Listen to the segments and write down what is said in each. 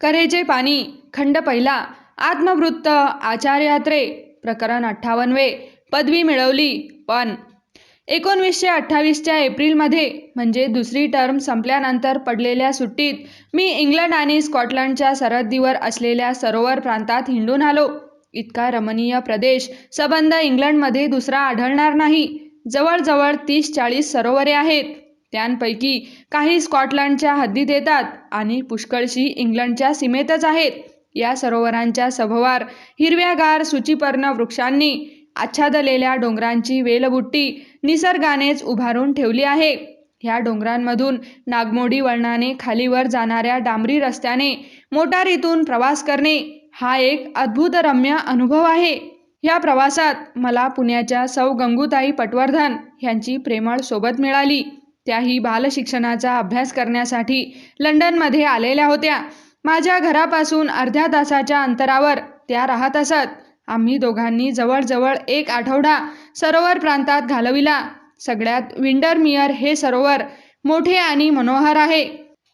करेचे पाणी खंड पहिला आत्मवृत्त आचार्यात्रे प्रकरण अठ्ठावन्नवे पदवी मिळवली पण एकोणवीसशे अठ्ठावीसच्या एप्रिलमध्ये म्हणजे दुसरी टर्म संपल्यानंतर पडलेल्या सुट्टीत मी इंग्लंड आणि स्कॉटलंडच्या सरहद्दीवर असलेल्या सरोवर प्रांतात हिंडून आलो. इतका रमणीय प्रदेश सबंध इंग्लंडमध्ये दुसरा आढळणार नाही. जवळजवळ तीस चाळीस सरोवरे आहेत. त्यांपैकी काही स्कॉटलंडच्या हद्दीत येतात आणि पुष्कळशी इंग्लंडच्या सीमेतच आहेत. या सरोवरांच्या सभोवार हिरव्यागार सूचीपर्ण वृक्षांनी आच्छादलेल्या डोंगरांची वेलबुट्टी निसर्गानेच उभारून ठेवली आहे. ह्या डोंगरांमधून नागमोडी वळणाने खालीवर जाणाऱ्या डांबरी रस्त्याने मोटारीतून प्रवास करणे हा एक अद्भुतरम्य अनुभव आहे. या प्रवासात मला पुण्याच्या सौ गंगूताई पटवर्धन ह्यांची प्रेमळ सोबत मिळाली. त्याही बालशिक्षणाचा अभ्यास करण्यासाठी लंडनमध्ये आलेल्या होत्या. माझ्या घरापासून अर्ध्या तासाच्या अंतरावर त्या राहत असत. आम्ही दोघांनी जवळजवळ एक आठवडा सरोवर प्रांतात घालविला. सगळ्यात विंडरमियर हे सरोवर मोठे आणि मनोहर आहे.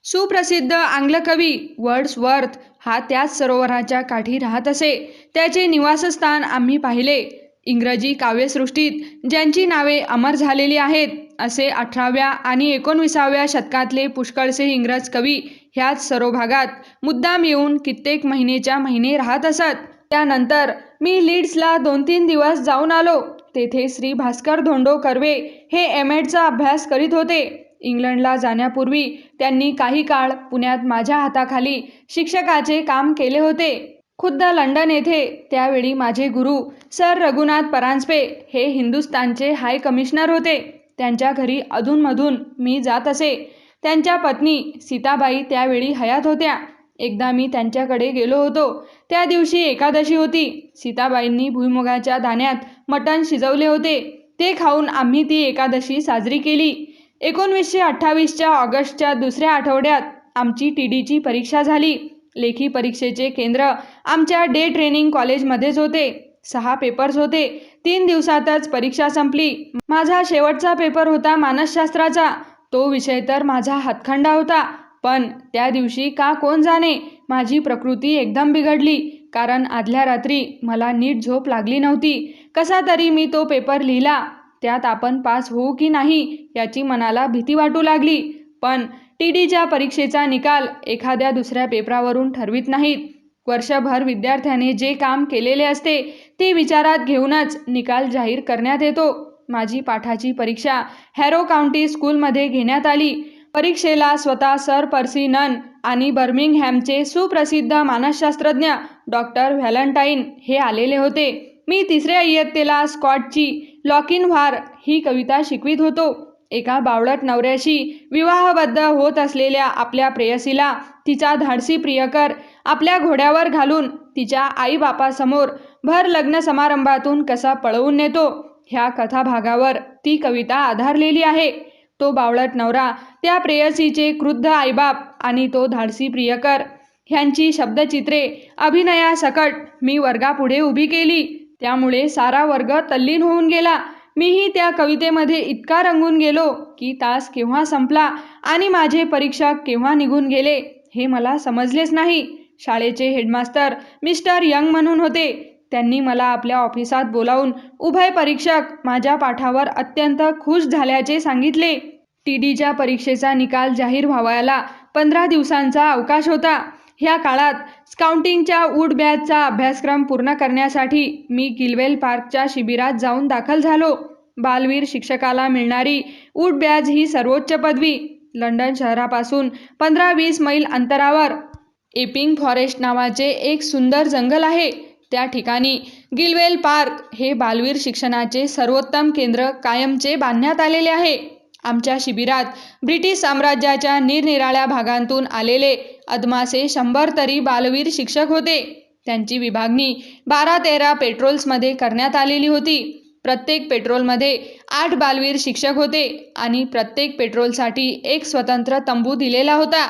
सुप्रसिद्ध आंग्लकवी वर्ड्सवर्थ हा त्याच सरोवराच्या काठी राहत असे. त्याचे निवासस्थान आम्ही पाहिले. इंग्रजी काव्यसृष्टीत ज्यांची नावे अमर झालेली आहेत असे अठराव्या आणि एकोणविसाव्या शतकातले पुष्कळसे इंग्रज कवी ह्याच सरोभागात मुद्दाम येऊन कित्येक महिनेच्या महिने राहत असत. त्यानंतर मी लीड्सला दोन तीन दिवस जाऊन आलो. तेथे श्री भास्कर धोंडो कर्वे हे एम एडचा अभ्यास करीत होते. इंग्लंडला जाण्यापूर्वी त्यांनी काही काळ पुण्यात माझ्या हाताखाली शिक्षकाचे काम केले होते. खुद्द लंडन येथे. त्यावेळी माझे गुरु सर रघुनाथ परांजपे हे हिंदुस्थानचे हाय कमिशनर होते. त्यांच्या घरी अधूनमधून मी जात असे. त्यांच्या पत्नी सीताबाई त्यावेळी हयात होत्या. एकदा मी त्यांच्याकडे गेलो होतो. त्या दिवशी एकादशी होती. सीताबाईंनी भुईमुगाच्या दाण्यात मटण शिजवले होते. ते खाऊन आम्ही ती एकादशी साजरी केली. एकोणवीसशे अठ्ठावीसच्या ऑगस्टच्या दुसऱ्या आठवड्यात आमची टी डीची परीक्षा झाली. लेखी परीक्षेचे केंद्र आमच्या डे ट्रेनिंग कॉलेजमध्येच होते. सहा पेपर्स होते. तीन दिवसातच परीक्षा संपली. माझा शेवटचा पेपर होता मानसशास्त्राचा. तो विषय तर माझा हातखंडा होता. पण त्या दिवशी का कोण जाणे? माझी प्रकृती एकदम बिघडली. कारण आदल्या रात्री मला नीट झोप लागली नव्हती. कसा तरी मी तो पेपर लिहिला. त्यात आपण पास होऊ की नाही याची मनाला भीती वाटू लागली. पण टी डीच्या परीक्षेचा निकाल एखाद्या दुसऱ्या पेपरावरून ठरवित नाहीत. वर्षभर विद्यार्थ्याने जे काम केलेले असते ते विचारात घेऊनच निकाल जाहीर करण्यात येतो. माझी पाठाची परीक्षा हॅरो काउंटी स्कूलमध्ये घेण्यात आली. परीक्षेला स्वतः सर पर्सी नन आणि बर्मिंगहॅमचे सुप्रसिद्ध मानसशास्त्रज्ञ डॉक्टर व्हॅलंटाईन हे आलेले होते. मी तिसऱ्या इयत्तेला स्कॉटची लॉकिन व्हार ही कविता शिकवित होतो. एका बावळट नवऱ्याशी विवाहबद्ध होत असलेल्या आपल्या प्रेयसीला तिचा धाडसी प्रियकर आपल्या घोड्यावर घालून तिच्या आईबापासमोर भर लग्न समारंभातून कसा पळवून नेतो ह्या कथाभागावर ती कविता आधारलेली आहे. तो बावळट नवरा त्या प्रेयसीचे क्रुद्ध आईबाप आणि तो धाडसी प्रियकर. ह्यांची शब्दचित्रे अभिनयासकट मी वर्गापुढे उभी केली. त्यामुळे सारा वर्ग तल्लीन होऊन गेला. मीही त्या कवितेमध्ये इतका रंगून गेलो की तास केव्हा संपला आणि माझे परीक्षक केव्हा निघून गेले हे मला समजलेच नाही. शाळेचे हेडमास्तर मिस्टर यंग म्हणून होते. त्यांनी मला आपल्या ऑफिसात बोलावून उभय परीक्षक माझ्या पाठावर अत्यंत खुश झाल्याचे सांगितले. टी डीच्या परीक्षेचा निकाल जाहीर व्हावायला पंधरा दिवसांचा अवकाश होता. ह्या काळात स्काउंटिंगच्या वूड बॅचचा अभ्यासक्रम पूर्ण करण्यासाठी मी गिलवेल पार्कच्या शिबिरात जाऊन दाखल झालो. बालवीर शिक्षकाला मिळणारी वूड बॅज ही सर्वोच्च पदवी. लंडन शहरापासून पंधरा वीस मैल अंतरावर. एपिंग फॉरेस्ट नावाचे एक सुंदर जंगल आहे. त्या ठिकाणी गिलवेल पार्क हे बालवीर शिक्षणाचे सर्वोत्तम केंद्र कायमचे बांधण्यात आलेले आहे. आमच्या शिबिरात ब्रिटिश साम्राज्याच्या निरनिराळ्या भागांतून आलेले अदमासे शंभर तरी बालवीर शिक्षक होते. त्यांची विभागणी बारा तेरा पेट्रोल्समध्ये करण्यात आलेली होती. प्रत्येक पेट्रोलमध्ये आठ बालवीर शिक्षक होते आणि प्रत्येक पेट्रोलसाठी एक स्वतंत्र तंबू दिलेला होता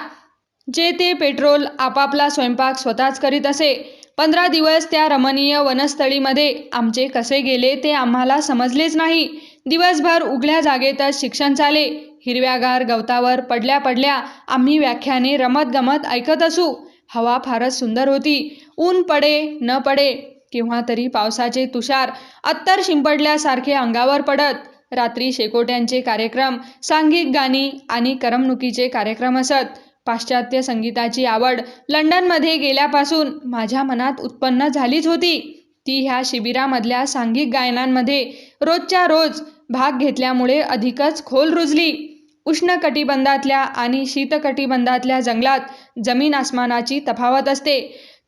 जे ते पेट्रोल आपापला स्वयंपाक स्वतःच करीत असे. पंधरा दिवस त्या रमणीय वनस्थळीमध्ये आमचे कसे गेले ते आम्हाला समजलेच नाही. दिवसभर उघड्या जागेतच शिक्षण चाले. हिरव्यागार गवतावर पडल्या पडल्या आम्ही व्याख्याने रमत गमत ऐकत असू. हवा फारच सुंदर होती. ऊन पडे न पडे. केव्हा तरी पावसाचे तुषार अत्तर शिंपडल्यासारखे अंगावर पडत. रात्री शेकोट्यांचे कार्यक्रम सांघिक गाणी आणि करमणुकीचे कार्यक्रम असत. पाश्चात्य संगीताची आवड लंडनमध्ये गेल्यापासून माझ्या मनात उत्पन्न झालीच होती. ती ह्या शिबिरामधल्या सांघिक गायनांमध्ये रोजच्या रोज भाग घेतल्यामुळे अधिकच खोल रुजली. उष्णकटिबंधातल्या आणि शीतकटिबंधातल्या जंगलात जमीन आसमानाची तफावत असते.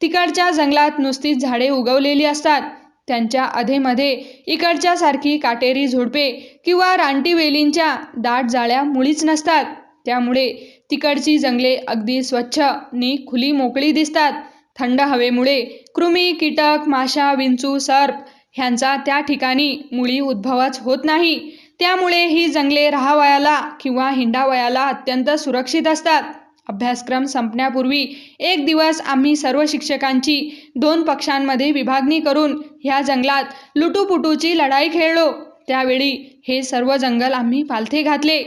तिकडच्या जंगलात नुसतीच झाडे उगवलेली असतात. त्यांच्या अधेमध्ये इकडच्यासारखी काटेरी झुडपे किंवा रानटी वेलींच्या दाट जाळ्या मुळीच नसतात. त्यामुळे तिकडची जंगले अगदी स्वच्छ नि खुली मोकळी दिसतात. थंड हवेमुळे कृमी कीटक माशा विंचू सर्प ह्यांचा त्या ठिकाणी मुळी उद्भवच होत नाही. त्यामुळे ही जंगले राहावयाला किंवा हिंडावयाला अत्यंत सुरक्षित असतात. अभ्यासक्रम संपण्यापूर्वी एक दिवस आम्ही सर्व शिक्षकांची दोन पक्षांमध्ये विभागणी करून ह्या जंगलात लुटूपुटूची लढाई खेळलो. त्यावेळी हे सर्व जंगल आम्ही पालथे घातले.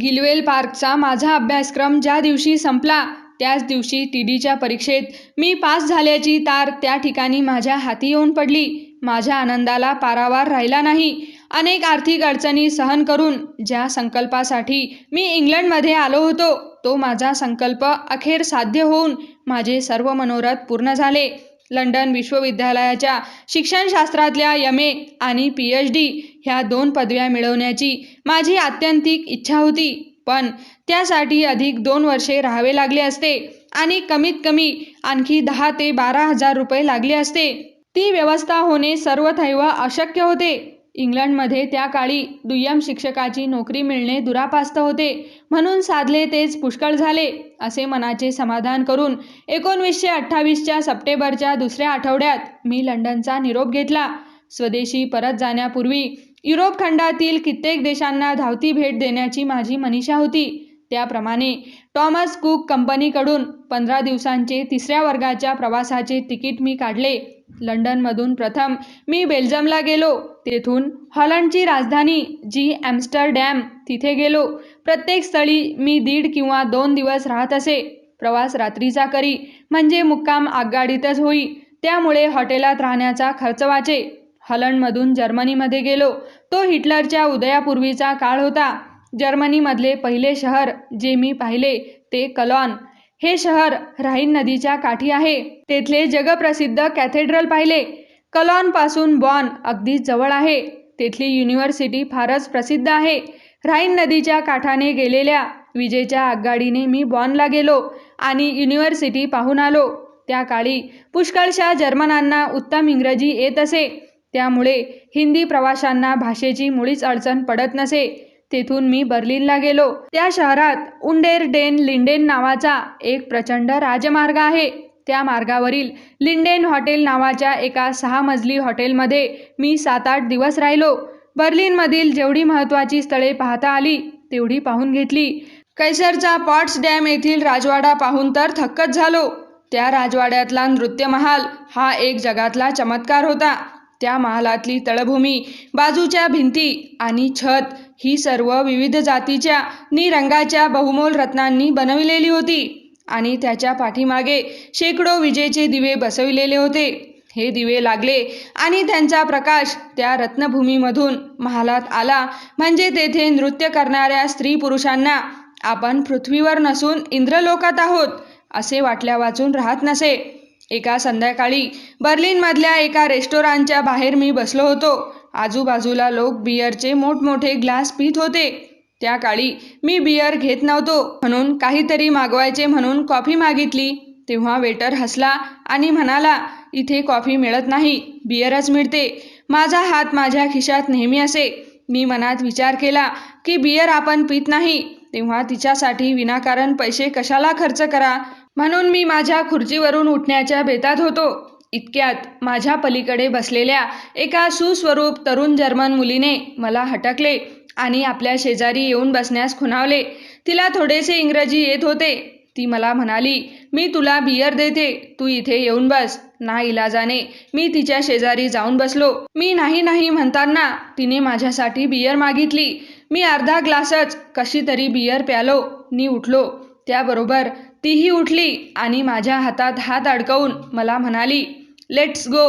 गिलवेल पार्कचा माझा अभ्यासक्रम ज्या दिवशी संपला त्याच दिवशी टी डीच्या परीक्षेत मी पास झाल्याची तार त्या ठिकाणी माझ्या हाती येऊन पडली. माझ्या आनंदाला पारावार राहिला नाही. अनेक आर्थिक अडचणी सहन करून ज्या संकल्पासाठी मी इंग्लंडमध्ये आलो होतो तो माझा संकल्प अखेर साध्य होऊन माझे सर्व मनोरथ पूर्ण झाले. लंडन विश्वविद्यालयाच्या शिक्षणशास्त्रातल्या यम ए आणि पी एच डी ह्या दोन पदव्या मिळवण्याची माझी आत्यंतिक इच्छा होती. पण त्यासाठी अधिक दोन वर्षे राहावे लागले असते आणि कमीत कमी आणखी दहा ते बारा हजार रुपये लागले असते. ती व्यवस्था होणे सर्वथैव अशक्य होते. इंग्लंडमध्ये त्या काळी दुय्यम शिक्षकाची नोकरी मिळणे दुरापास्त होते. म्हणून साधले तेच पुष्कळ झाले असे मनाचे समाधान करून एकोणवीसशे अठ्ठावीसच्या सप्टेंबरच्या दुसऱ्या आठवड्यात मी लंडनचा निरोप घेतला. स्वदेशी परत जाण्यापूर्वी युरोप खंडातील कित्येक देशांना धावती भेट देण्याची माझी मनीषा होती. त्याप्रमाणे टॉमस कुक कंपनीकडून पंधरा दिवसांचे तिसऱ्या वर्गाच्या प्रवासाचे तिकीट मी काढले. लंडनमधून प्रथम मी बेल्जमला गेलो. तेथून हॉलंडची राजधानी जी ॲम्स्टरडॅम तिथे गेलो. प्रत्येक स्थळी मी दीड किंवा दोन दिवस राहत असे. प्रवास रात्रीचा करी म्हणजे मुक्काम आगगाडीतच होई. त्यामुळे हॉटेलात राहण्याचा खर्च वाचे. हलंडमधून जर्मनीमध्ये गेलो. तो हिटलरच्या उदयापूर्वीचा काळ होता. जर्मनीमधले पहिले शहर जे मी पाहिले ते कलॉन. हे शहर राहीन नदीच्या काठी आहे. तेथले जगप्रसिद्ध कॅथेड्रल पाहिले. कलॉनपासून बॉन अगदी जवळ आहे. तेथली युनिव्हर्सिटी फारच प्रसिद्ध आहे. राहीन नदीच्या काठाने गेलेल्या विजेच्या आगगाडीने मी बॉनला गेलो आणि युनिव्हर्सिटी पाहून आलो. त्या काळी पुष्कळशा जर्मनांना उत्तम इंग्रजी येत असे. त्यामुळे हिंदी प्रवाशांना भाषेची मुळीच अडचण पडत नसे. तेथून मी बर्लिनला गेलो. त्या शहरात उंडेर डेन लिंडेन नावाचा एक प्रचंड राजमार्ग आहे. त्या मार्गावरील लिंडेन हॉटेल नावाच्या एका सहा मजली हॉटेलमध्ये मी सात आठ दिवस राहिलो. बर्लिनमधील जेवढी महत्त्वाची स्थळे पाहता आली तेवढी पाहून घेतली. कैसरचा पॉट्स डॅम येथील राजवाडा पाहून तर थक्कच झालो. त्या राजवाड्यातला नृत्यमहाल हा एक जगातला चमत्कार होता. त्या महालातली तळभूमी बाजूच्या भिंती आणि छत ही सर्व विविध जातीच्या नि रंगाच्या बहुमोल रत्नांनी बनविलेली होती आणि त्याच्या पाठीमागे शेकडो विजेचे दिवे बसविलेले होते. हे दिवे लागले आणि त्यांचा प्रकाश त्या रत्नभूमीमधून महालात आला. म्हणजे तेथे नृत्य करणाऱ्या स्त्री पुरुषांना आपण पृथ्वीवर नसून इंद्रलोकात आहोत असे वाटल्या वाचून राहत नसे. एका संध्याकाळी बर्लिनमधल्या एका रेस्टॉरंटच्या बाहेर मी बसलो होतो. आजूबाजूला लोक बियरचे मोठमोठे ग्लास पित होते. त्या काळी मी बियर घेत नव्हतो. म्हणून काहीतरी मागवायचे म्हणून कॉफी मागितली. तेव्हा वेटर हसला आणि म्हणाला इथे कॉफी मिळत नाही बियरच मिळते. माझा हात माझ्या खिशात नेहमी असे. मी मनात विचार केला की बियर आपण पित नाही. तेव्हा तिच्यासाठी विनाकारण पैसे कशाला खर्च करा? म्हणून मी माझ्या खुर्चीवरून उठण्याच्या बेतात होतो. इतक्यात माझ्या पलीकडे बसलेल्या एका सुस्वरूप तरुण जर्मन मुलीने मला हटकले आणि आपल्या शेजारी येऊन बसण्यास खुणावले. तिला थोडेसे इंग्रजी येत होते. ती मला म्हणाली मी तुला बियर देते. तू इथे येऊन बस. ना इलाजाने मी तिच्या शेजारी जाऊन बसलो. मी नाही नाही म्हणताना तिने माझ्यासाठी बियर मागितली. मी अर्धा ग्लासच कशी तरी बियर प्यालो. नी उठलो. त्याबरोबर तीही उठली आणि माझ्या हातात हात अडकवून मला म्हणाली लेट्स गो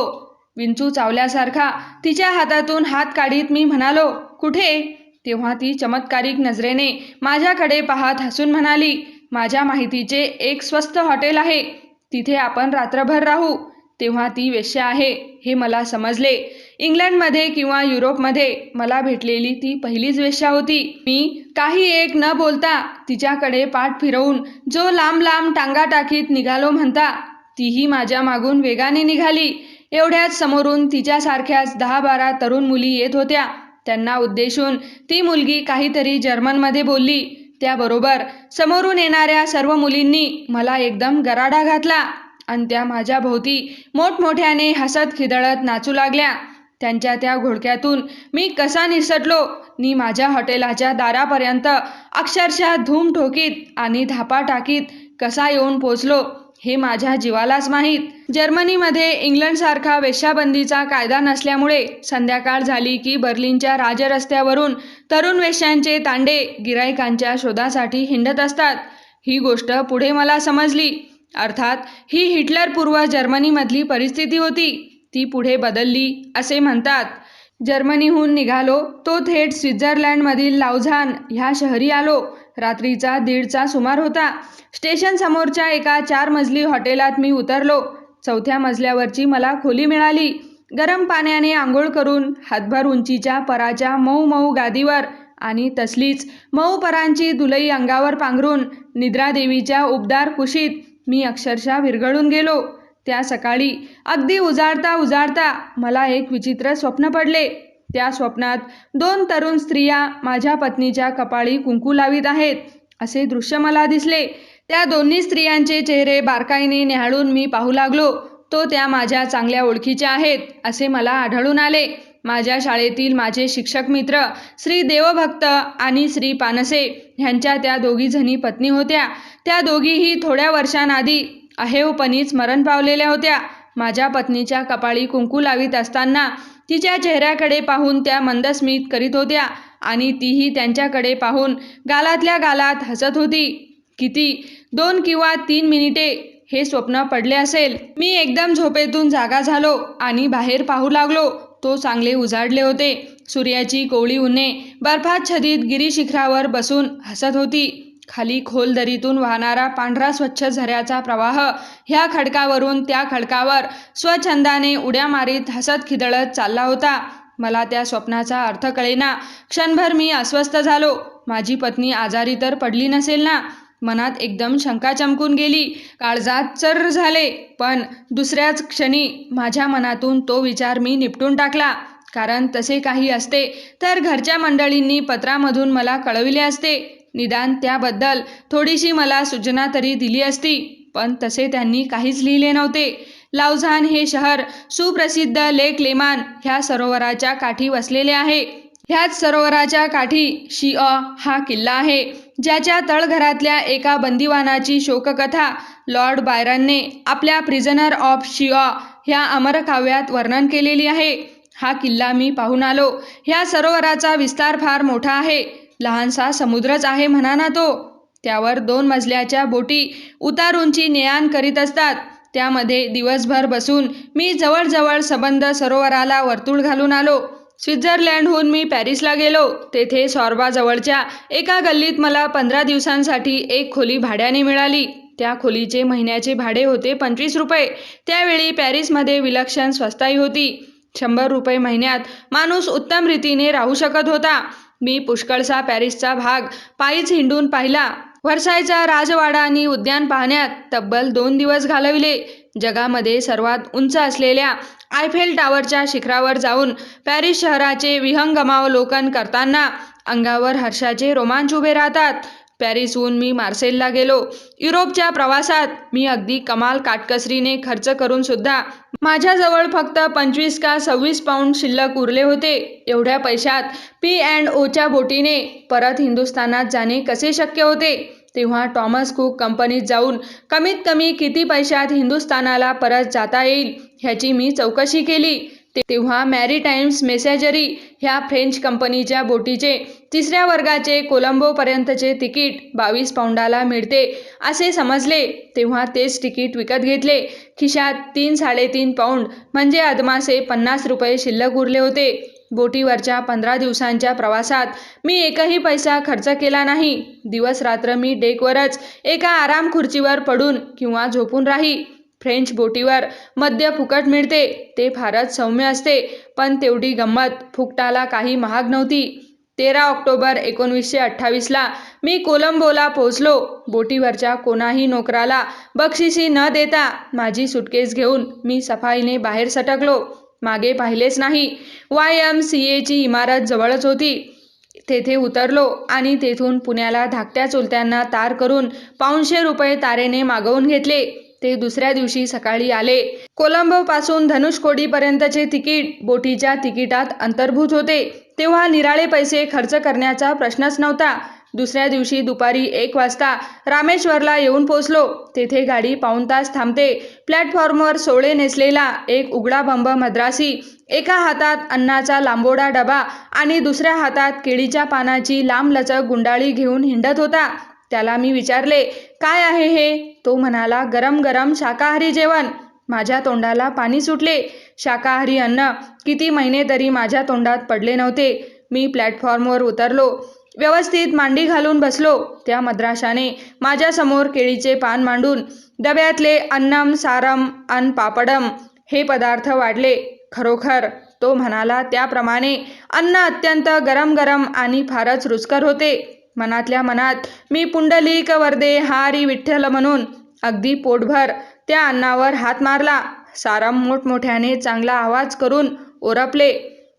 विंचू चावल्यासारखा तिच्या हातातून हात काढीत मी म्हणालो कुठे? तेव्हा ती चमत्कारिक नजरेने माझ्याकडे पाहत हसून म्हणाली माझ्या माहितीचे एक स्वस्त हॉटेल आहे तिथे आपण रात्रभर राहू. तेव्हा ती वेश्या आहे हे मला समजले. इंग्लंडमध्ये किंवा युरोपमध्ये मला भेटलेली ती पहिलीच वेश्या होती. मी काही एक न बोलता तिच्याकडे पाठ फिरवून जो लांब लांब टांगा टाकीत निघालो म्हणता तीही माझ्या मागून वेगाने निघाली. एवढ्याच समोरून तिच्यासारख्याच दहा बारा तरुण मुली येत होत्या. त्यांना उद्देशून ती मुलगी काहीतरी जर्मनमध्ये बोलली. त्याबरोबर समोरून येणाऱ्या सर्व मुलींनी मला एकदम गराडा घातला आणि त्या माझ्या भोवती मोठमोठ्याने हसत खिदळत नाचू लागल्या. त्यांच्या त्या घोडक्यातून मी कसा निसटलो? नी माझ्या हॉटेलाच्या दारापर्यंत अक्षरशः धूम ठोकीत आणि धापा टाकीत कसा येऊन पोचलो हे माझ्या जीवालाच माहीत. जर्मनीमध्ये इंग्लंडसारखा वेश्याबंदीचा कायदा नसल्यामुळे संध्याकाळ झाली की बर्लिनच्या राजरस्त्यावरून तरुण वेश्यांचे तांडे गिरायकांच्या शोधासाठी हिंडत असतात. ही गोष्ट पुढे मला समजली. अर्थात ही हिटलरपूर्व जर्मनीमधली परिस्थिती होती. ती पुढे बदलली असे म्हणतात. जर्मनीहून निघालो तो थेट स्वित्झर्लंडमधील लावझान ह्या शहरी आलो. रात्रीचा दीडचा सुमार होता. स्टेशन समोरच्या एका चार मजली हॉटेलात मी उतरलो. चौथ्या मजल्यावरची मला खोली मिळाली. गरम पाण्याने आंघोळ करून हातभर उंचीच्या पराच्या मऊ मऊ गादीवर आणि तसलीच मऊ परांची दुलई अंगावर पांघरून निद्रादेवीच्या उबदार कुशीत मी अक्षरशः विरघळून गेलो. त्या सकाळी अगदी उजाडता उजाडता मला एक विचित्र स्वप्न पडले. त्या स्वप्नात दोन तरुण स्त्रिया माझ्या पत्नीच्या कपाळी कुंकू लावित आहेत असे दृश्य मला दिसले. त्या दोन्ही स्त्रियांचे चेहरे बारकाईने न्याहाळून मी पाहू लागलो. तो त्या माझ्या चांगल्या ओळखीच्या आहेत असे मला आढळून आले. माझ्या शाळेतील माझे शिक्षक मित्र श्री देवभक्त आणि श्री पानसे ह्यांच्या त्या दोघीजणी पत्नी होत्या. त्या दोघीही थोड्या वर्षांआधी अहेवपणीच मरण पावलेल्या होत्या. माझ्या पत्नीच्या कपाळी कुंकू लावित असताना तिच्या चेहऱ्याकडे पाहून त्या मंदस्मित करीत होत्या आणि तीही त्यांच्याकडे पाहून गालातल्या गालात हसत होती. किती? दोन किंवा तीन मिनिटे हे स्वप्न पडले असेल. मी एकदम झोपेतून जागा झालो आणि बाहेर पाहू लागलो. तो चांगले उजाडले होते. सूर्याची कोवळी उन्हे बर्फाच्छदित गिरीशिखरावर बसून हसत होती. खाली खोल दरीतून वाहणारा पांढरा स्वच्छ झऱ्याचा प्रवाह ह्या खडकावरून त्या खडकावर स्वछंदाने उड्या मारीत हसत खिदळत चालला होता. मला त्या स्वप्नाचा अर्थ कळेना. क्षणभर मी अस्वस्थ झालो. माझी पत्नी आजारी तर पडली नसेल ना? मनात एकदम शंका चमकून गेली. काळजात चर्र झाले. पण दुसऱ्याच क्षणी माझ्या मनातून तो विचार मी निपटून टाकला. कारण तसे काही असते तर घरच्या मंडळींनी पत्रामधून मला कळविले असते. निदान त्याबद्दल थोडीशी मला सूचना तरी दिली असती पण तसे त्यांनी काहीच लिहिले नव्हते. लावझान हे शहर सुप्रसिद्ध लेक लेमान ह्या सरोवराच्या काठी वसलेले आहे. ह्याच सरोवराच्या काठी शिअ हा किल्ला आहे ज्याच्या तळघरातल्या एका बंदिवानाची शोककथा लॉर्ड बायरनने आपल्या प्रिझनर ऑफ शिअ ह्या अमरकाव्यात वर्णन केलेली आहे. हा किल्ला मी पाहून आलो. ह्या सरोवराचा विस्तार फार मोठा आहे. लहानसा समुद्रच आहे म्हणा ना तो. त्यावर दोन मजल्याच्या बोटी उतारूंची नेआण करीत असतात. त्यामध्ये दिवसभर बसून मी जवळजवळ सबंध सरोवराला वर्तुळ घालून आलो. स्वित्झर्लंडहून मी पॅरिसला गेलो. तेथे सॉर्बाजवळच्या एका गल्लीत मला पंधरा दिवसांसाठी एक खोली भाड्याने मिळाली. त्या खोलीचे महिन्याचे भाडे होते पंचवीस रुपये. त्यावेळी पॅरिसमध्ये विलक्षण स्वस्ताई होती. शंभर रुपये महिन्यात माणूस उत्तम रीतीने राहू शकत होता. मी पुष्कळसा पॅरिसचा भाग पायीच हिंडून पाहिला. व्हर्सायचा राजवाडा आणि उद्यान पाहण्यात तब्बल दोन दिवस घालविले. जगामध्ये सर्वात उंच असलेल्या आयफेल टावरच्या शिखरावर जाऊन पॅरिस शहराचे विहंगमावलोकन करताना अंगावर हर्षाचे रोमांच उभे राहतात. पॅरिसहून मी मार्सेलला गेलो. युरोपच्या प्रवासात मी अगदी कमाल काटकसरीने खर्च करून सुद्धा माझ्याजवळ फक्त पंचवीस का सव्वीस पाऊंड शिल्लक उरले होते. एवढ्या पैशात पी अँड ओच्या बोटीने परत हिंदुस्थानात जाणे कसे शक्य होते? तेव्हा टॉमस कुक कंपनीत जाऊन कमीत कमी किती पैशात हिंदुस्थानाला परत जाता येईल ह्याची मी चौकशी केली. तेव्हा मॅरीटाईम्स मेसेजरी ह्या फ्रेंच कंपनीच्या बोटीचे तिसऱ्या वर्गाचे कोलंबोपर्यंतचे तिकीट बावीस पाऊंडाला मिळते असे समजले तेव्हा तेच तिकीट विकत घेतले. खिशात तीन साडेतीन पाऊंड म्हणजे अदमासे पन्नास रुपये शिल्लक उरले होते. बोटीवरच्या पंधरा दिवसांच्या प्रवासात मी एकही पैसा खर्च केला नाही. दिवस रात्र मी डेकवरच एका आराम खुर्चीवर पडून किंवा झोपून राही. फ्रेंच बोटीवर मद्य फुकट मिळते. ते फारच सौम्य असते पण तेवढी गंमत फुकटाला काही महाग नव्हती. तेरा ऑक्टोबर एकोणवीसशे अठ्ठावीसला मी कोलंबोला पोहोचलो. बोटीवरच्या कोणाही नोकराला बक्षिसी न देता माझी सुटकेस घेऊन मी सफाईने बाहेर सटकलो. मागे पाहिलेच नाही. वाय एम सी एची इमारत जवळच होती. तेथे उतरलो आणि तेथून पुण्याला धाकट्या चुलत्यांना तार करून पाऊनशे रुपये तारेने मागवून घेतले. ते दुसऱ्या दिवशी सकाळी आले. कोलंबोपासून धनुषकोडीपर्यंतचे तिकीट बोटीच्या तिकिटात अंतर्भूत होते. तेव्हा निराळे पैसे खर्च करण्याचा प्रश्नच नव्हता. दुसऱ्या दिवशी दुपारी एक वाजता रामेश्वरला येऊन पोचलो तेथे गाडी पाऊण तास थांबते. प्लॅटफॉर्मवर सोळे नेसलेला एक उघडा बंब मद्रासी एका हातात अन्नाचा लांबोडा डबा आणि दुसऱ्या हातात केळीच्या पानाची लांबलचक गुंडाळी घेऊन हिंडत होता. त्याला मी विचारले काय आहे हे? तो म्हणाला गरम गरम शाकाहारी जेवण. माझ्या तोंडाला पाणी सुटले. शाकाहारी अन्न किती महिने तरी माझ्या तोंडात पडले नव्हते. मी प्लॅटफॉर्मवर उतरलो व्यवस्थित मांडी घालून बसलो. त्या मद्राशाने माझ्यासमोर केळीचे पान मांडून डब्यातले अन्नम सारम अन पापडम हे पदार्थ वाढले. खरोखर तो म्हणाला त्याप्रमाणे अन्न अत्यंत गरम गरम आणि फारच रुचकर होते. मनातल्या मनात मी पुंडलिक वरदे हारी विठ्ठल म्हणून अगदी पोटभर त्या अन्नावर हात मारला. सारम मोठमोठ्याने चांगला आवाज करून ओरपले.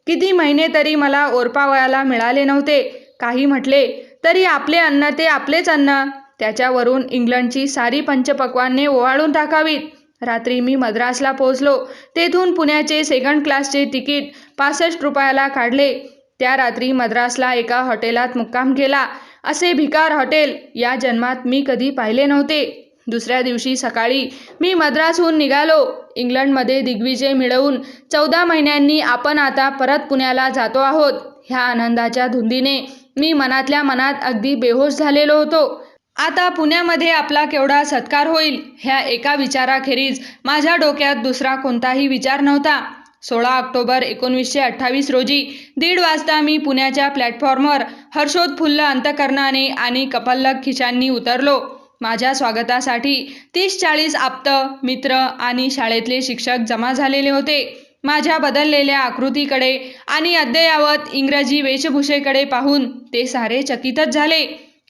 किती महिने तरी मला ओरपावयाला मिळाले नव्हते. काही म्हटले तरी आपले अन्न ते आपलेच अन्न. त्याच्यावरून इंग्लंडची सारी पंचपक्वाने ओवाळून टाकावीत. रात्री मी मद्रासला पोहोचलो. तेथून पुण्याचे सेकंड क्लासचे तिकीट पासष्ट रुपयाला काढले. त्या रात्री मद्रासला एका हॉटेलात मुक्काम केला. असे भिकार हॉटेल या जन्मात मी कधी पाहिले नव्हते. दुसऱ्या दिवशी सकाळी मी मद्रासहून निघालो. इंग्लंडमध्ये दिग्विजय मिळवून चौदा महिन्यांनी आपण आता परत पुण्याला जातो आहोत. ह्या आनंदाच्या धुंदीने मी मनातल्या मनात अगदी बेहोश झालेलो होतो. आता पुण्यामध्ये आपला केवढा सत्कार होईल ह्या एका विचाराखेरीज माझ्या डोक्यात दुसरा कोणताही विचार नव्हता. सोळा ऑक्टोबर एकोणवीसशे अठ्ठावीस रोजी दीड वाजता मी पुण्याच्या प्लॅटफॉर्मवर हर्षोत्फुल्ल अंतकरणाने आणि कपल्लक खिशांनी उतरलो. माझ्या स्वागतासाठी तीस चाळीस आप्त मित्र आणि शाळेतले शिक्षक जमा झालेले होते. माझ्या बदललेल्या आकृतीकडे आणि अद्ययावत इंग्रजी वेशभूषेकडे पाहून ते सारे चकितच झाले.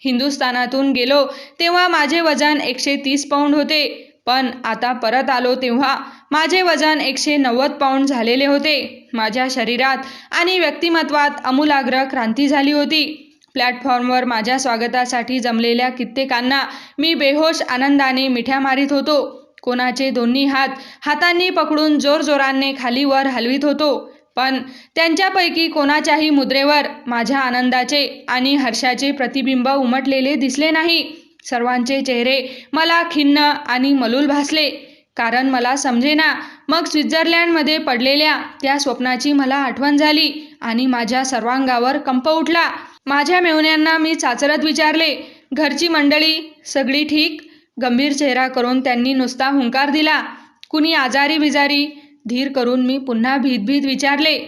हिंदुस्थानातून गेलो तेव्हा माझे वजन एकशे तीस पाऊंड होते. पण आता परत आलो तेव्हा माझे वजन एकशे नव्वद पाऊंड झालेले होते. माझ्या शरीरात आणि व्यक्तिमत्वात आमूलाग्र क्रांती झाली होती. प्लॅटफॉर्मवर माझ्या स्वागतासाठी जमलेल्या कित्येकांना मी बेहोश आनंदाने मिठ्या मारित होतो. कोणाचे दोन्ही हात हातांनी पकडून जोरजोराने खाली वर हलवित होतो. पण त्यांच्यापैकी कोणाच्याही मुद्रेवर माझ्या आनंदाचे आणि हर्षाचे प्रतिबिंब उमटलेले दिसले नाही. सर्वांचे चेहरे मला खिन्न आणि मलूल भासले. कारण मला समजेना मग स्वित्झर्लंडमध्ये पडलेल्या त्या स्वप्नाची मला आठवण झाली आणि माझ्या सर्वांगावर कंप उठला. माझ्या मेहुण्यांना मी चाचरत विचारले घरची मंडळी सगळी ठीक? गंभीर चेहरा करून त्यांनी नुसता हुंकार दिला. कुणी आजारी बिजारी? धीर करून मी पुन्हा भीतभीत विचारले.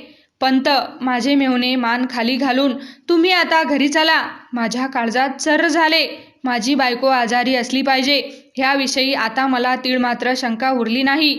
पंत माझे मेहुणे मान खाली घालून तुम्ही आता घरी चला. माझ्या काळजात सर्र झाले. माझी बायको आजारी असली पाहिजे. ह्याविषयी आता मला तीळ मात्र शंका उरली नाही.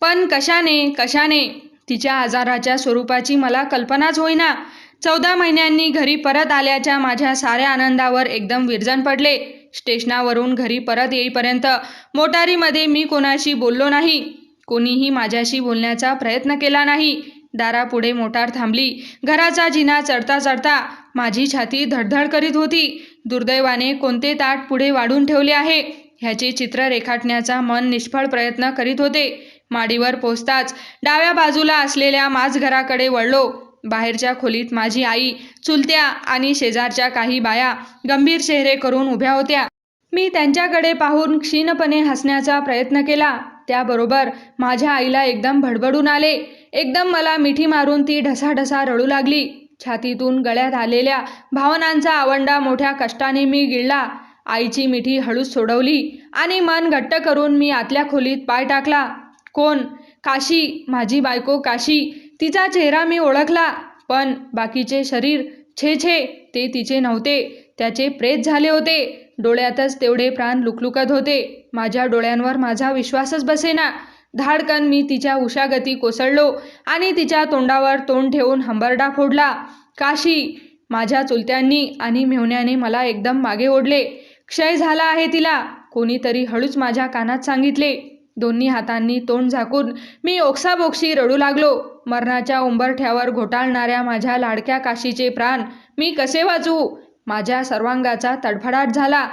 पण कशाने कशाने? तिच्या आजाराच्या स्वरूपाची मला कल्पनाच होईना. चौदा महिन्यांनी घरी परत आल्याच्या माझ्या साऱ्या आनंदावर एकदम विरजण पडले. स्टेशनावरून घरी परत येईपर्यंत मोटारीमध्ये मी कोणाशी बोललो नाही. कोणीही माझ्याशी बोलण्याचा प्रयत्न केला नाही. दारापुढे मोटार थांबली. घराचा जिना चढता चढता माझी छाती धडधड करीत होती. दुर्दैवाने कोणते ताट पुढे वाढून ठेवले आहे? ह्याचे चित्र रेखाटण्याचा मन निष्फळ प्रयत्न करीत होते. माडीवर पोचताच डाव्या बाजूला असलेल्या माझघराकडे वळलो. बाहेरच्या खोलीत माझी आई चुलत्या आणि शेजारच्या काही बाया गंभीर चेहरे करून उभ्या होत्या. मी त्यांच्याकडे पाहून क्षीणपणे हसण्याचा प्रयत्न केला. त्याबरोबर माझ्या आईला एकदम भडबडून आले. एकदम मला मिठी मारून ती ढसाढसा रडू लागली. छातीतून गळ्यात आलेल्या भावनांचा आवंडा मोठ्या कष्टाने मी गिळला. आईची मिठी हळूच सोडवली आणि मन घट्ट करून मी आतल्या खोलीत पाय टाकला. कोण? काशी? माझी बायको काशी? तिचा चेहरा मी ओळखला. पण बाकीचे शरीर छे छे ते तिचे नव्हते. त्याचे प्रेत झाले होते. डोळ्यातच तेवढे प्राण लुकलुकत होते. माझ्या डोळ्यांवर माझा विश्वासच बसेना. धाडकन मी तिच्या उशागती कोसळलो आणि तिच्या तोंडावर तोंड ठेवून हंबरडा फोडला. काशी माझ्या चुलत्यांनी आणि मेहुण्याने मला एकदम मागे ओढले. क्षय झाला आहे तिला कोणीतरी हळूच माझ्या कानात सांगितले. दोन्ही हातांनी तोंड झाकून मी ओक्साबोक्शी रडू लागलो. मरणाच्या उंबरठ्यावर घोटाळणाऱ्या माझ्या लाडक्या काशीचे प्राण मी कसे वाचवू माझ्या सर्वांगाचा तडफडाट झाला.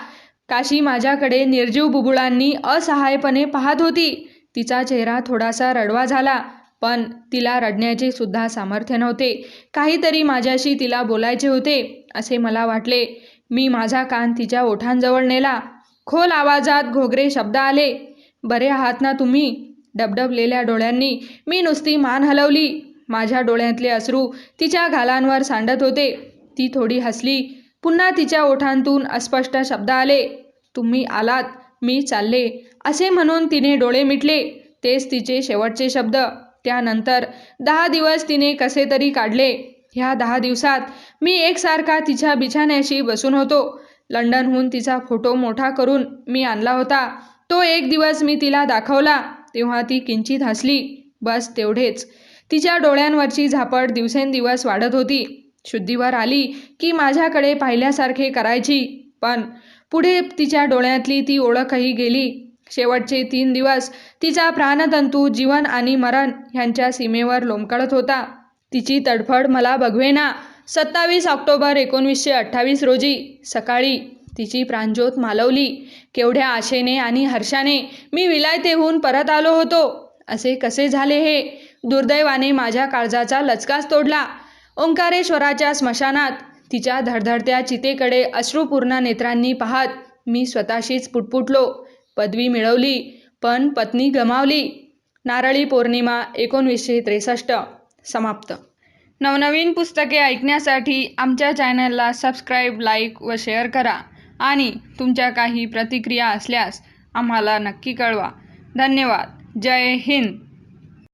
काशी माझ्याकडे निर्जीव बुबुळांनी असहायपणे पाहत होती. तिचा चेहरा थोडासा रडवा झाला पण तिला रडण्याचे सुद्धा सामर्थ्य नव्हते. काहीतरी माझ्याशी तिला बोलायचे होते असे मला वाटले. मी माझा कान तिच्या ओठांजवळ नेला. खोल आवाजात घोगरे शब्द आले. बरे आहात ना तुम्ही? डबडबलेल्या डोळ्यांनी. मी नुसती मान हलवली. माझ्या डोळ्यातले अश्रू तिच्या घालांवर सांडत होते. ती थोडी हसली. पुन्हा तिच्या ओठांतून अस्पष्ट शब्द आले. तुम्ही आलात. मी चालले. असे म्हणून तिने डोळे मिटले. तेच तिचे शेवटचे शब्द. त्यानंतर दहा दिवस तिने कसे तरी काढले. ह्या दहा दिवसात मी एकसारखा तिच्या बिछाण्याशी बसून होतो. लंडनहून तिचा फोटो मोठा करून मी आणला होता. तो एक दिवस मी तिला दाखवला. तेव्हा ती किंचित हसली. बस तेवढेच. तिच्या डोळ्यांवरची झापड दिवसेंदिवस वाढत होती. शुद्धीवर आली की माझ्याकडे पाहिल्यासारखे करायची. पण पुढे तिच्या डोळ्यातली ती ओळखही गेली. शेवटचे तीन दिवस तिचा प्राणतंतू जीवन आणि मरण ह्यांच्या सीमेवर लोंबकळत होता. तिची तडफड मला बघवेना. सत्तावीस ऑक्टोबर एकोणवीसशे अठ्ठावीस रोजी सकाळी तिची प्राणज्योत मालवली. केवढ्या आशेने आणि हर्षाने मी विलायतेहून परत आलो होतो. असे कसे झाले हे? दुर्दैवाने माझ्या काळजाचा लचकाच तोडला. ओंकारेश्वराच्या स्मशानात तिच्या धडधडत्या चितेकडे अश्रुपूर्ण नेत्रांनी पाहत मी स्वतःशीच पुटपुटलो. पदवी मिळवली पण पत्नी गमावली. नारळी पौर्णिमा एकोणवीसशे त्रेसष्ट. समाप्त. नवनवीन पुस्तके ऐकण्यासाठी आमच्या चॅनलला सबस्क्राईब लाईक व शेअर करा आणि तुमच्या काही प्रतिक्रिया असल्यास आम्हाला नक्की कळवा. धन्यवाद. जय हिंद.